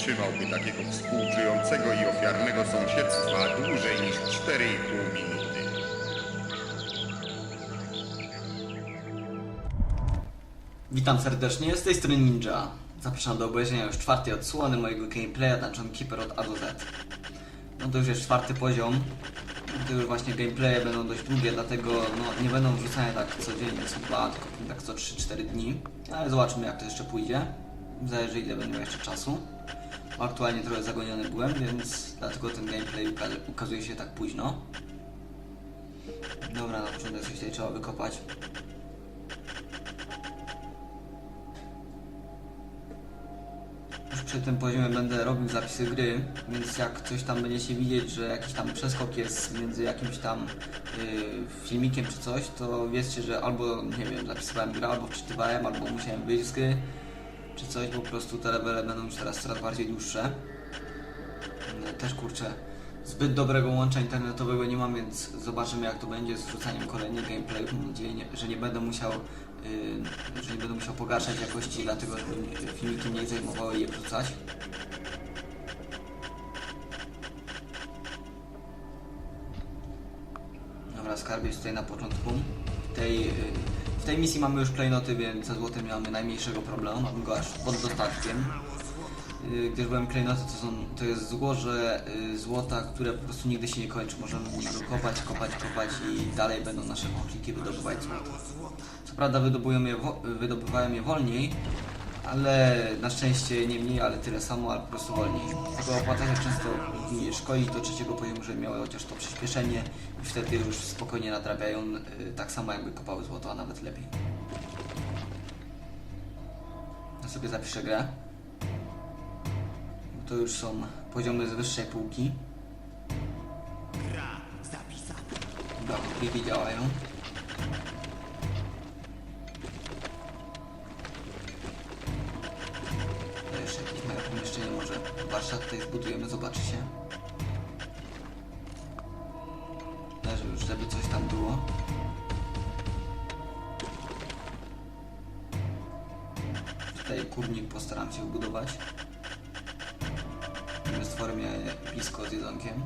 wytrzymałby takiego współczującego i ofiarnego sąsiedztwa dłużej niż 4,5 minuty. Witam serdecznie, z tej strony Ninja. Zapraszam do obejrzenia już czwartej odsłony mojego gameplaya John Keeper od A do Z. No to już jest czwarty poziom. To już właśnie gameplaye będą dość długie, dlatego no, nie będą wrzucane tak codziennie, co dwa, tylko tak co 3-4 dni. Ale zobaczymy jak to jeszcze pójdzie. Zależy ile będę miał jeszcze czasu. Aktualnie trochę zagoniony byłem, więc dlatego ten gameplay uka- ukazuje się tak późno. Dobra, na początek coś tutaj trzeba wykopać. Już przy tym poziomie będę robił zapisy gry, więc jak coś tam będziecie widzieć, że jakiś tam przeskok jest między jakimś tam yy, filmikiem czy coś, to wiedzcie, że albo, nie wiem, zapisywałem grę, albo wczytywałem, albo musiałem wyjść z gry, czy coś, po prostu te levele będą już teraz coraz bardziej dłuższe. Yy, Też kurczę, zbyt dobrego łącza internetowego nie mam, więc zobaczymy jak to będzie z wrzucaniem kolejnych gameplayów. Mam nadzieję, że nie będę musiał, yy, że nie będę musiał pogarszać jakości, dlatego mi filmiki mniej zajmowały je wrzucać. Dobra, skarb tutaj na początku. Tej, yy, tej misji mamy już klejnoty, więc ze złotem nie mamy najmniejszego problemu. Mamy go aż pod dostatkiem. Y, gdyż byłem klejnoty to, są, to jest złoże y, złota, które po prostu nigdy się nie kończy. Możemy w niego kopać, kopać, kopać i dalej będą nasze chochliki wydobywać złoto. Co prawda wydobują je, wydobywają je wolniej, ale na szczęście nie mniej, ale tyle samo, ale po prostu wolniej. Tego opłaca się często nie szkolić do trzeciego poziomu, żeby miały chociaż to przyspieszenie i wtedy już spokojnie nadrabiają y, tak samo jakby kopały złoto, a nawet lepiej. Ja sobie zapiszę grę. To już są poziomy z wyższej półki. Dobra, kliki działają. Małe pomieszczenie, może warsztat tutaj zbudujemy, zobaczy się. Leży już, żeby coś tam było. Tutaj kurnik postaram się. Żeby stwory miały blisko z jedzonkiem.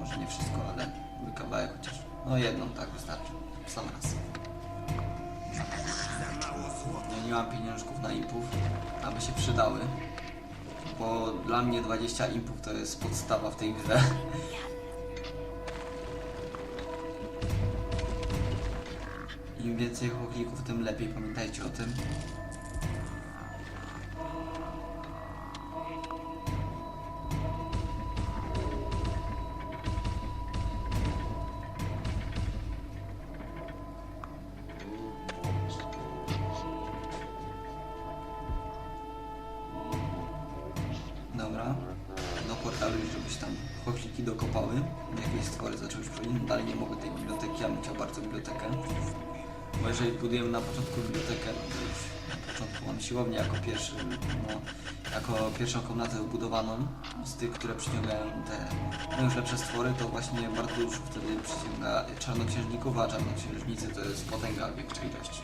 Może nie wszystko, ale kawałek chociaż. No jedną, tak wystarczy. W Sam raz. Ja nie mam pieniążków na impów, aby się przydały. Bo dla mnie 20 impów to jest podstawa w tej grze. Im więcej chłoplików, tym lepiej, pamiętajcie o tym. Dokopały. Jakieś stwory zaczęły już przychodzić. Dalej nie mogę tej biblioteki, ja bym chciał bardzo bibliotekę. Bo jeżeli budujemy na początku bibliotekę, to już na początku mam siłownię jako pierwszy, no, jako pierwszą komnatę wybudowaną z tych, które przyciągają te no już lepsze stwory, to właśnie dużo wtedy przyciąga czarnoksiężników, a czarnoksiężnicy to jest potęga większej ilości.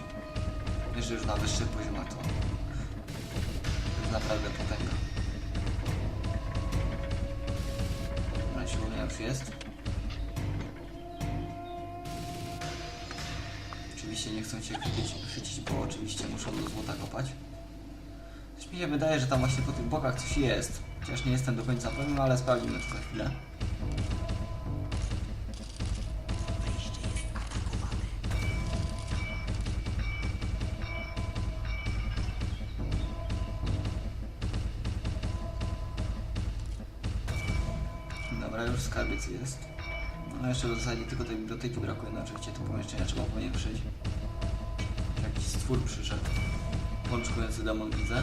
Jeżeli już na wyższych poziomach to, to jest naprawdę potęga. Już jest. Oczywiście nie chcą się chwycić, chwycić, bo oczywiście muszą do złota kopać. Coś mi się wydaje, że tam właśnie po tych bokach coś jest. Chociaż nie jestem do końca pewien, ale sprawdzimy to za chwilę. Dobra, już skarbiec jest. No jeszcze w zasadzie tylko tej biblioteki brakuje, no oczywiście to pomieszczenia trzeba powiększyć. Jakiś stwór przyszedł. Pączkujący demon widzę.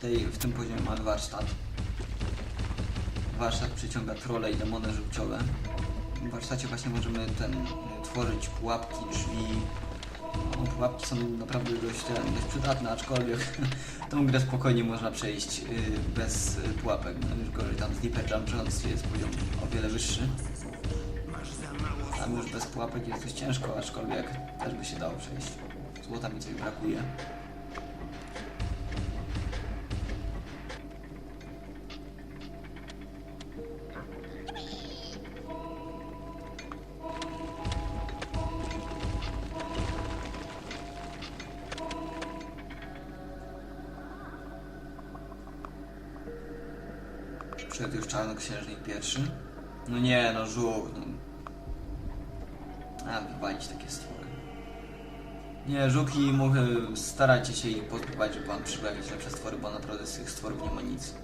Tej, w tym poziomie mamy warsztat. Warsztat przyciąga trole i demony żółciowe. W warsztacie właśnie możemy ten, y, tworzyć pułapki, drzwi. No, pułapki są naprawdę dość, ten, dość przydatne, aczkolwiek tą grę spokojnie można przejść y, bez y, pułapek. No już gorzej, tam Deeper Jump Jones jest poziom o wiele wyższy. Tam już bez pułapek jest dość ciężko, aczkolwiek też by się dało przejść. Złota mi coś brakuje. Pierwszy. No nie, no żółk. No. A, wywalić takie stwory. Nie, żuki muchy, starajcie się ich pozbywać, żeby wam jakieś lepsze stwory, bo naprawdę z tych stworów nie ma nic.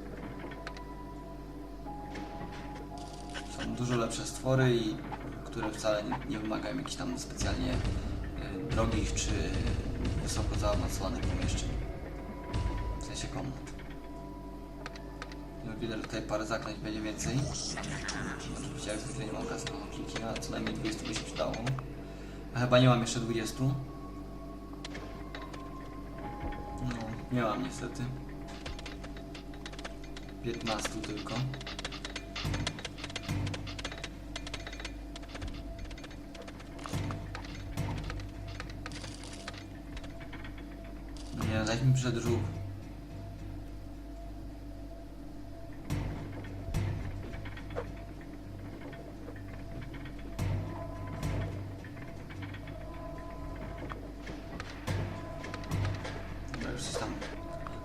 Są dużo lepsze stwory, i, które wcale nie, nie wymagają jakichś tam specjalnie y, drogich czy wysoko zaawansowanych pomieszczeń. W sensie komnat. Widać, że tutaj parę zaklęć będzie więcej. Oczywiście jak zwykle nie mam kasy na kliki, ale co najmniej 20 by się przydało. A chyba nie mam jeszcze 20. No, nie mam niestety. 15 tylko. Nie, daj mi przed żółw.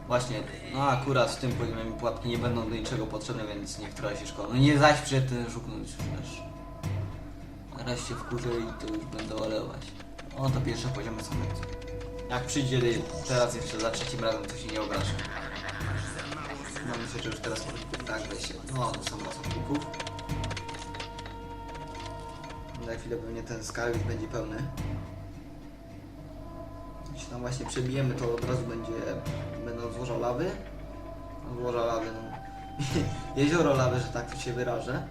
Właśnie, no akurat w tym poziomie mi pułapki nie będą do niczego potrzebne, więc niektóra się szkoła. No nie zaś przed ten żuknąć się wkurzę i to już będę olewać. O, to pierwsze poziomy są. Jak przyjdzie teraz jeszcze za trzecim razem, to się nie obrażę. No myślę, że już teraz tak weź się. No, to są pracowników. Za chwilę pewnie ten skarb będzie pełny. Tam właśnie przebijemy, to od razu będzie, będą złoża lawy. Złoża lawy, no. Jezioro lawy, że tak to się wyrażę.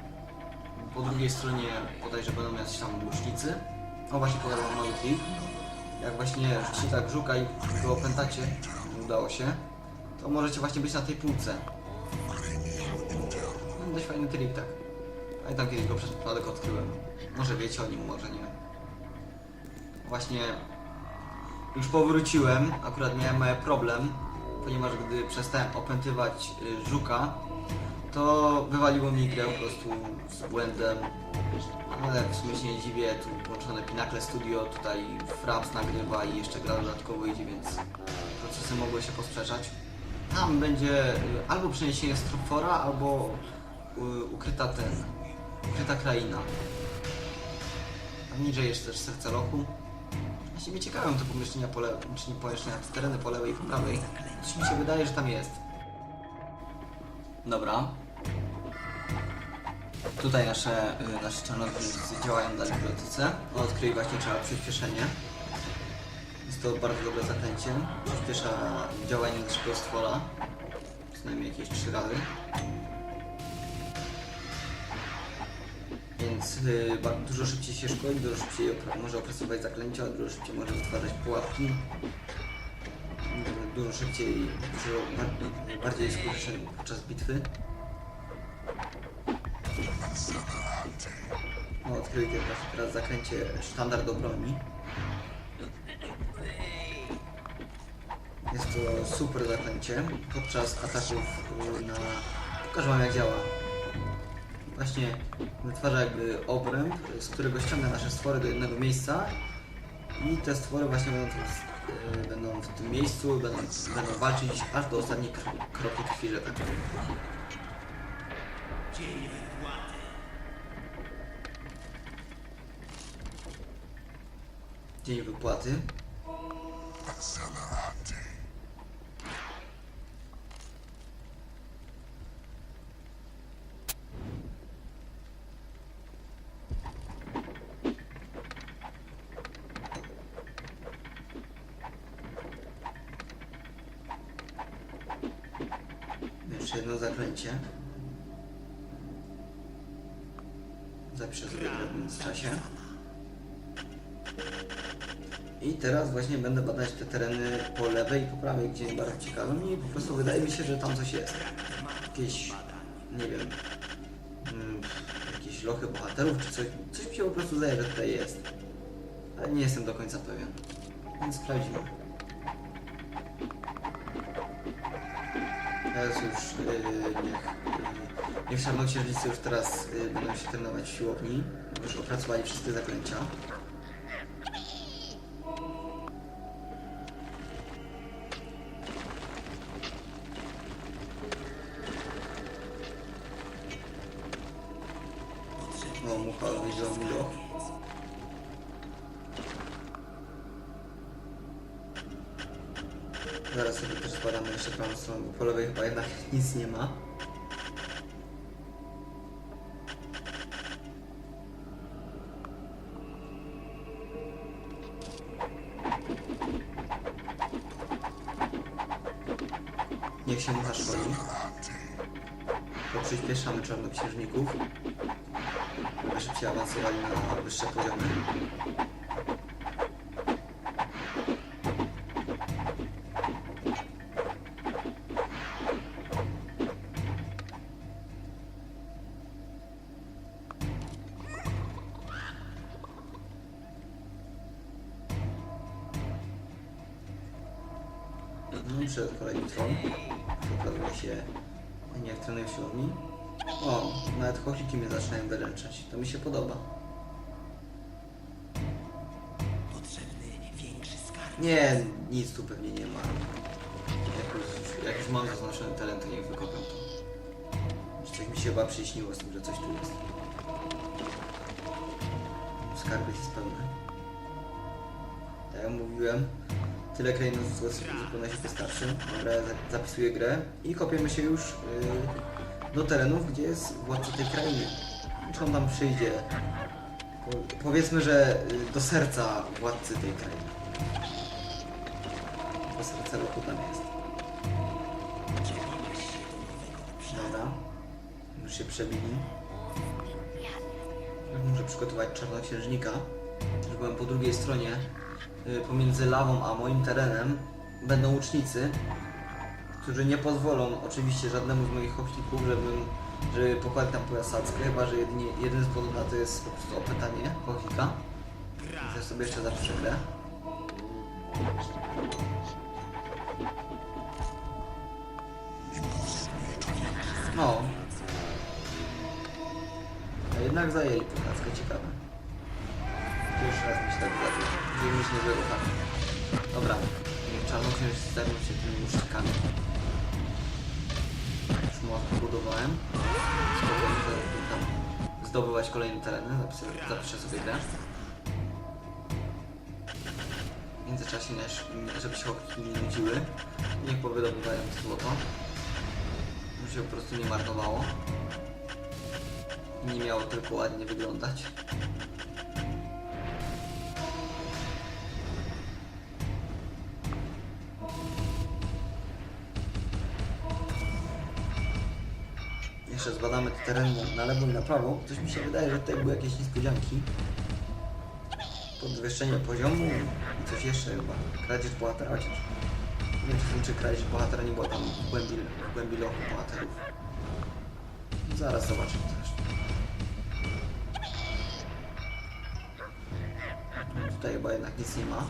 Po drugiej stronie podejrzewam, że będą jacyś tam łucznicy. O, właśnie pokazał nowy trik. Jak właśnie rzucicie tak żuka i go opętacie, udało się, to możecie właśnie być na tej półce. No, dość fajny trik, tak. A i tam kiedyś go przez przypadek odkryłem. Może wiecie o nim, może nie. Właśnie już powróciłem, akurat miałem mały problem, ponieważ gdy przestałem opętywać y, żuka, to wywaliło mi grę po prostu z błędem. Ale w sumie się nie dziwię, tu włączone Pinnacle Studio, tutaj Fraps nagrywa i jeszcze gra dodatkowo idzie, więc procesy mogły się posprzeczać. Tam będzie y, albo przeniesienie Stropfora, albo y, ukryta ten, ukryta kraina. Tam niżej jest też serce roku. Właśnie mnie ciekawią te pomieszczenia po lewej, czy pomieszczenia, te tereny po lewej i po prawej. Coś mi się wydaje, że tam jest. Dobra. Tutaj nasze, y, nasze czarnoksiężnicy działają na bibliotece. Odkryj właśnie trzeba przyspieszenie. Jest to bardzo dobre zaklęcie. Przyspiesza działanie naszego stwora. Co jakieś trzy razy. Więc y, dużo szybciej się szkoli, dużo szybciej opra- może opracować zaklęcia, dużo szybciej może wytwarzać pułapki. Y, Dużo szybciej, dużo bardziej, bardziej skutecznie podczas bitwy. No, odkryli właśnie teraz zakręcie sztandar do broni. Jest to super zaklęcie podczas ataków y, na... Pokażę wam jak działa. Właśnie wytwarza jakby obręb, z którego ściąga nasze stwory do jednego miejsca i te stwory właśnie będą, tu, y, będą w tym miejscu, będą, będą walczyć aż do ostatniej kr kropli krwi, że tak. Dzień wypłaty. jedno zaklęcie. Zapiszę sobie międzyczasie. I teraz właśnie będę badać te tereny po lewej i po prawej, gdzie bardzo ciekawe mi po prostu wydaje mi się, że tam coś jest. Jakieś, nie wiem, mm, jakieś lochy bohaterów czy coś. Coś mi się po prostu zdaje, że tutaj jest. Ale nie jestem do końca pewien. Więc sprawdzimy. Teraz już yy, niech, yy, niech czarnoksiężnicy już teraz yy, będą się trenować w siłowni. Już opracowali wszystkie zaklęcia. O, mucha wyjrzała mi. Zaraz sobie też zbadamy jeszcze bo po lewej chyba jednak nic nie ma. Przed kolejny tron. Okazuje się, jak trenuję w siłowni. O, nawet chochliki mnie zaczynają wyręczać. To mi się podoba. Nie, nic tu pewnie nie ma. Jak już, jak już mam zaznaczony teren, to niech wykopią to. Coś mi się chyba przyśniło z tym, że coś tu jest. Skarby jest pełny. Tak jak mówiłem, tyle klejnotów zupełnie się wystarczy. Dobra, zapisuję grę i kopiemy się już yy, do terenów, gdzie jest władca tej krainy. Czy on tam przyjdzie? Po, powiedzmy, że y, do serca władcy tej krainy. Do serca lochu tam jest. Dobra. Już się przebili. Muszę przygotować czarnoksiężnika. Już byłem po drugiej stronie. y, Pomiędzy lawą a moim terenem będą łucznicy, którzy nie pozwolą oczywiście żadnemu z moich ochotników, żebym, żeby pokładać tam pojasackę, chyba że jedynie, jeden z na to jest po prostu opytanie ochotnika. Ja sobie jeszcze zapiszę grę. No. A jednak zajęli pokazkę, ciekawe. Pierwszy raz mi się tak zdarzyło. Gdzie mieć niezłego farta. Dobra, niech czarnoksiężnicy zajmą się tymi muszczykami. Już mu budowałem. Spokojnie zaraz tam zdobywać kolejne tereny. Zapiszę, sobie grę. W międzyczasie, nie- żeby się ochotki nie nudziły, niech powydobywają to złoto. Żeby się po prostu nie marnowało. Nie miało tylko ładnie wyglądać. Jeszcze zbadamy te tereny na lewo i na prawo. Coś mi się wydaje, że tutaj były jakieś niespodzianki. Podwyższenie poziomu i coś jeszcze chyba. Kradzież bohatera, chociaż nie wiem czy kradzież bohatera nie było tam w głębi, w głębi lochu bohaterów. Zaraz zobaczymy zresztą. Tutaj chyba jednak nic nie ma.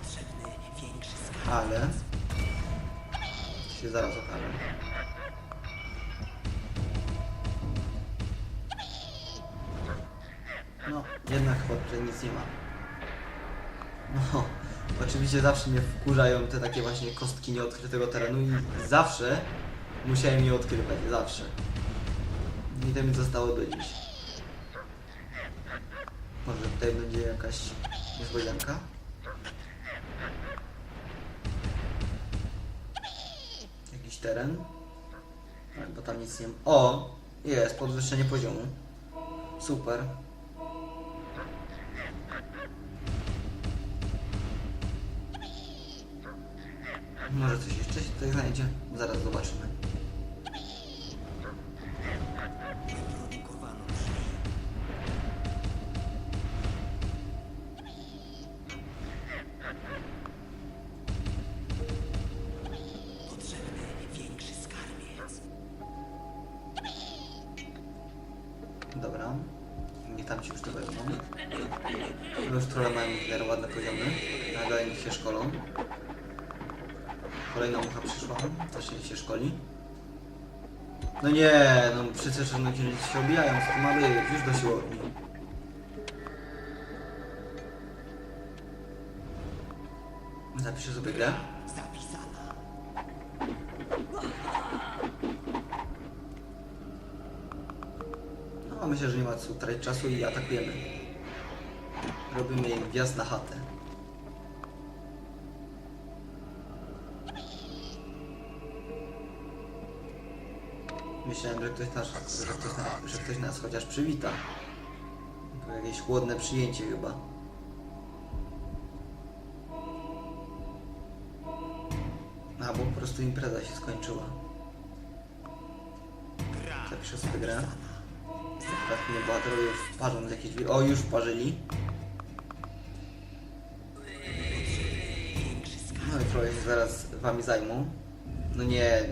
Ale się zaraz okaże. No, jednak chyba tutaj nic nie ma. No, oczywiście zawsze mnie wkurzają te takie właśnie kostki nieodkrytego terenu i zawsze musiałem je odkrywać, zawsze. I to mi zostało do dziś. Może tutaj będzie jakaś niespodzianka? Jakiś teren? Tak, bo tam nic nie ma. O! Jest, podwyższenie poziomu. Super. Może coś jeszcze się tutaj znajdzie? Zaraz zobaczymy. Dobra. Nie tam ci już to wezmą. Już trochę mają ładne poziomy. Nadal się szkolą. Kolejna mucha przyszła. Też się szkoli. No nie, no przecież no, księżycy się obijają, co to ma być? Już do siłowni. Zapiszę sobie grę. No, myślę, że nie ma co tracić czasu i atakujemy. Robimy im wjazd na chatę. Myślałem, że ktoś nas, że ktoś nas, że ktoś nas chociaż przywita. To jakieś chłodne przyjęcie chyba. Albo po prostu impreza się skończyła. Zapiszę sobie grę. Tak nie bohaterowie już parzą z jakiejś drzwi. O, już parzyli. No i trochę się zaraz wami zajmą. No nie.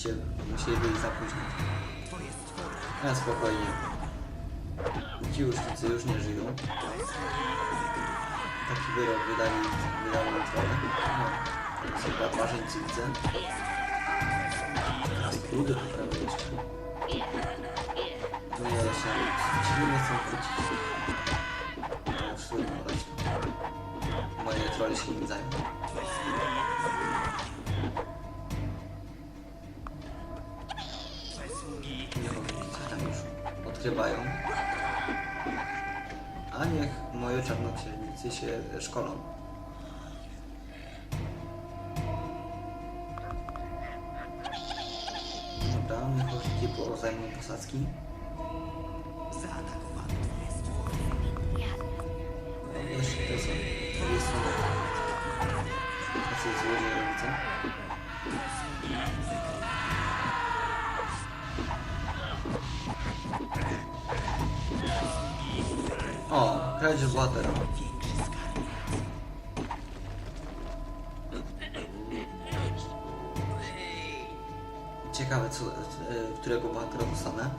Oczywiście musieli byli za późno. A spokojnie. Ci tacy już nie żyją. Taki wyrok wydali, wydali trochę. No, chyba marzyńcy widzę. Teraz brudy poprawię jeszcze. No nie da się. Ci nie chcą wrócić. No dać. Moje trole się nimi zajmą. Odkrywają. A niech moje czarnoksiężnicy się szkolą. Dobra, niech ochotki po zajmą posadzki. No, jeszcze tutaj są. To jest Tacy złodzieje widzę. Kradzież bohatera. Ciekawe, co, którego bohatera dostanę.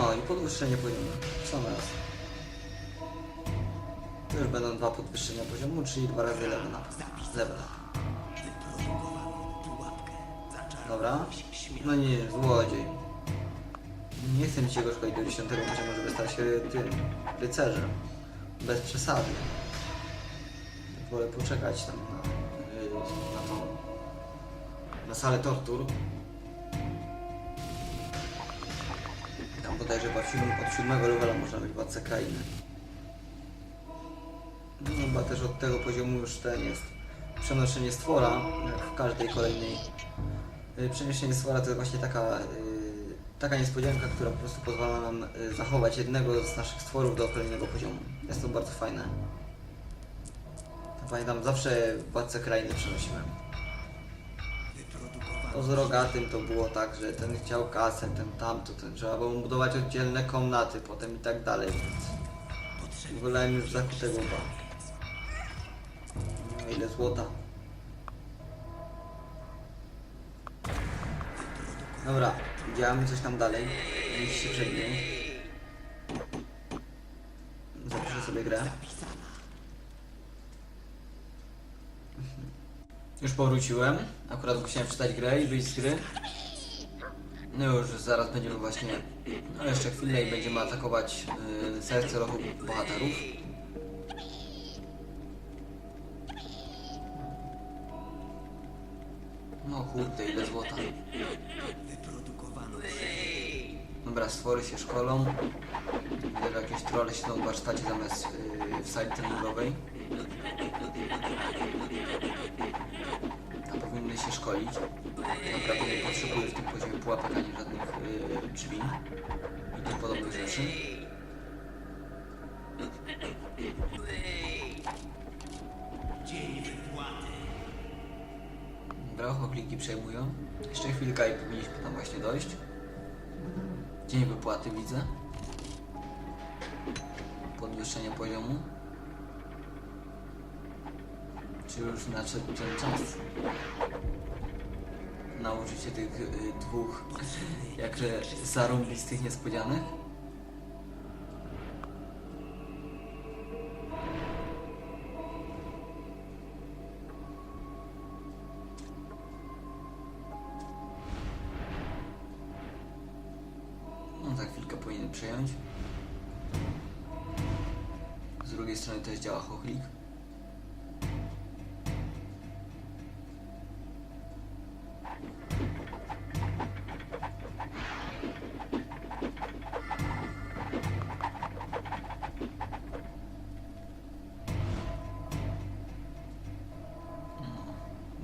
O, i podwyższenie poziomu. Sam raz. To już będą dwa podwyższenia poziomu, czyli dwa razy level up. Level up. Dobra. No nie, złodziej. Nie chcę mi się go szkolić do 10 poziomu, żeby stać się tym rycerzem. Bez przesady. Wolę poczekać tam na, yy, na tą na salę tortur. Tam bodajże chyba od siódmego levela można być władcę krainy. No chyba też od tego poziomu już ten jest przenoszenie stwora, jak w każdej kolejnej. Y, Przeniesienie stwora to jest właśnie taka, y, taka niespodzianka, która po prostu pozwala nam y, zachować jednego z naszych stworów do kolejnego poziomu. Jest to bardzo fajne. Pamiętam, zawsze władcę krainy przenosiłem. To z rogatym to było tak, że ten chciał kasę, ten tamto, ten trzeba było budować oddzielne komnaty, potem i tak dalej, więc wolałem już zakutego. No, ile złota. Dobra, działamy coś tam dalej. Niech się przebiją. Zapiszę sobie grę. Już powróciłem. Akurat musiałem przeczytać grę i wyjść z gry. No już zaraz będziemy właśnie, no jeszcze chwilę i będziemy atakować y, serce rochu bohaterów. No kurde, ile złota. Dobra, stwory się szkolą. Że jakieś trolle siedzą w warsztacie zamiast yy, w sali treningowej. A powinny się szkolić. Naprawdę nie potrzebuję w tym poziomie pułapek ani żadnych yy, drzwi i tym podobnych rzeczy. Dobra, ochotniki przejmują. Jeszcze chwilkę i powinniśmy tam właśnie dojść. Dzień wypłaty widzę. Podwyższenie poziomu? Czy już nadszedł ten czas? Na użycie tych y, dwóch jakże zarąbistych niespodzianek?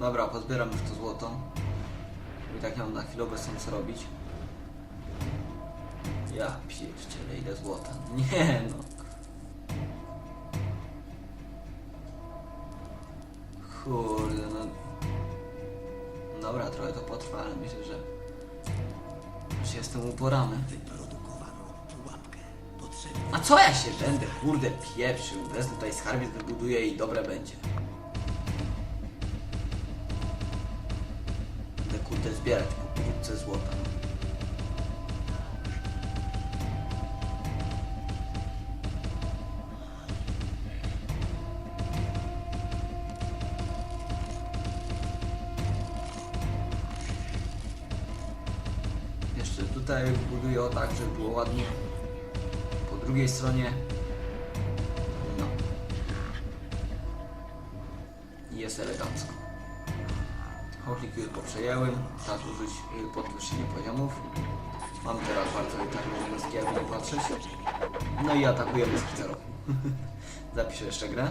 Dobra, pozbieram już to złoto. I tak mam na chwilę obecną co robić. Ja pierdzielę, ile złota. Nie no. Kurde, no. Dobra, trochę to potrwa, ale myślę, że się z tym uporamy. A co ja się będę, kurde, pieprzył? Wezmę tutaj skarbiec, wybuduję i dobre będzie. Zbierać po krótce złota. Jeszcze tutaj buduję o tak, żeby było ładnie. Po drugiej stronie Chochlik już poprzejęły, czas użyć y, podwyższenie poziomów. Mam teraz bardzo myski, jakby nie patrzeć. No i atakujemy z kicerów. Zapiszę jeszcze grę.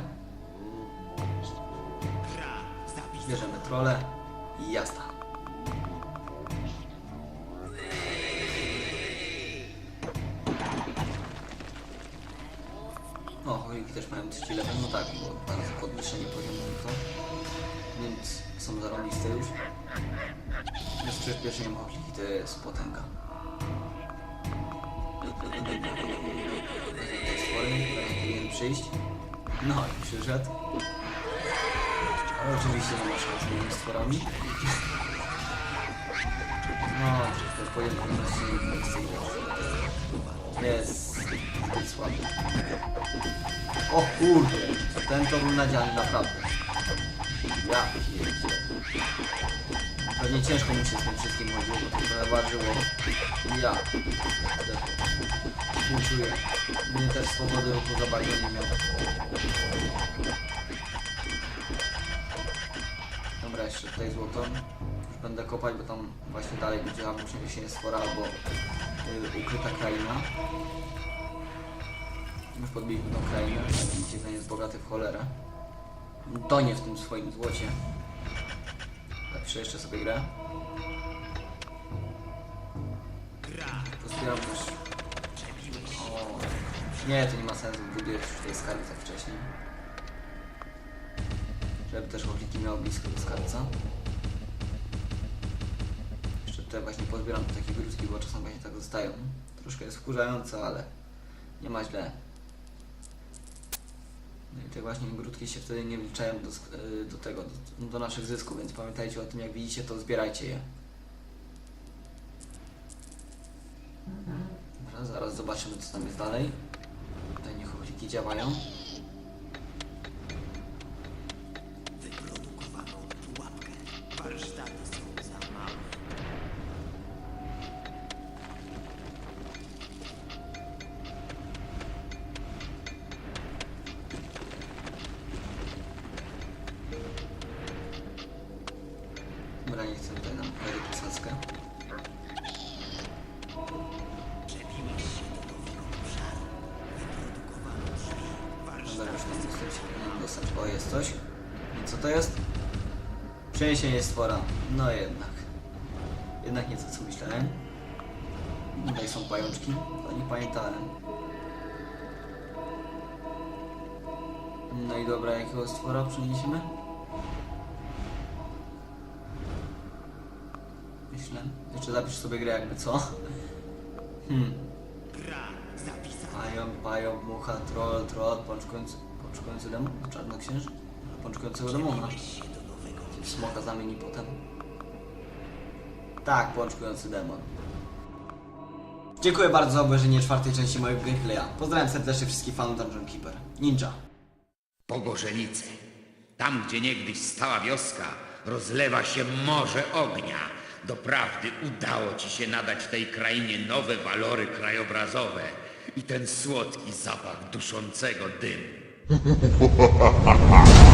Bierzemy trole i jazda. O, chojki też mają 30 level, no tak, bo bardzo podwyższenie poziomu to. Więc są zarąbiste już. Z przyspieszeniem chochliki to jest potęga. Powinien przyjść. No i przyszedł. Ale oczywiście nie ma szans z moimi stworami. No, to powinien być Jest zbyt słaby. O kurde, ten to był nadziany naprawdę. Ja pierdzielę. Pewnie ciężko mi się z tym wszystkim chodziło, bo to trochę ważyło. Ja. Współczuję. Mnie też swobody ruchu za bardzo nie miał. Dobra, jeszcze tutaj złoto. Już będę kopać, bo tam właśnie dalej będzie albo przeniesienie stwora, albo y, ukryta kraina. Już podbiliśmy tą krainę. Widzicie, ten jest bogaty w cholerę. Tonie w tym swoim złocie. Zapiszę jeszcze sobie grę. Pozbieram też... Nie, to nie ma sensu. Buduję już tutaj skarbca wcześniej. Żeby też chłopiki miało blisko do skarbca. Jeszcze tutaj właśnie pozbieram takie gruszki, bo czasem właśnie tak zostają. Troszkę jest wkurzające, ale nie ma źle. Te właśnie grudki się wtedy nie wliczają do, y, do tego, do, do naszych zysków, więc pamiętajcie o tym, jak widzicie, to zbierajcie je. Dobra, zaraz zobaczymy, co tam jest dalej. Tutaj niech działają. Przeniesienie stwora. No jednak. Jednak nie to, co myślałem. Tutaj są pajączki. To nie pamiętałem. No i dobra, jakiego stwora przeniesiemy? Myślę. Jeszcze zapisz sobie grę jakby co. Hmm. Pająk, pająk. Mucha, troll, troll, pączkujący, pączkujący demon, czarnoksiężnik, pączkującego demona. W Smoka zamieni potem. Tak, pączkujący demon. Dziękuję bardzo za obejrzenie czwartej części mojego gameplaya. Pozdrawiam serdecznie wszystkich fanów Dungeon Keeper. Ninja. Pogorzelice. Tam, gdzie niegdyś stała wioska, rozlewa się morze ognia. Doprawdy udało ci się nadać tej krainie nowe walory krajobrazowe i ten słodki zapach duszącego dymu.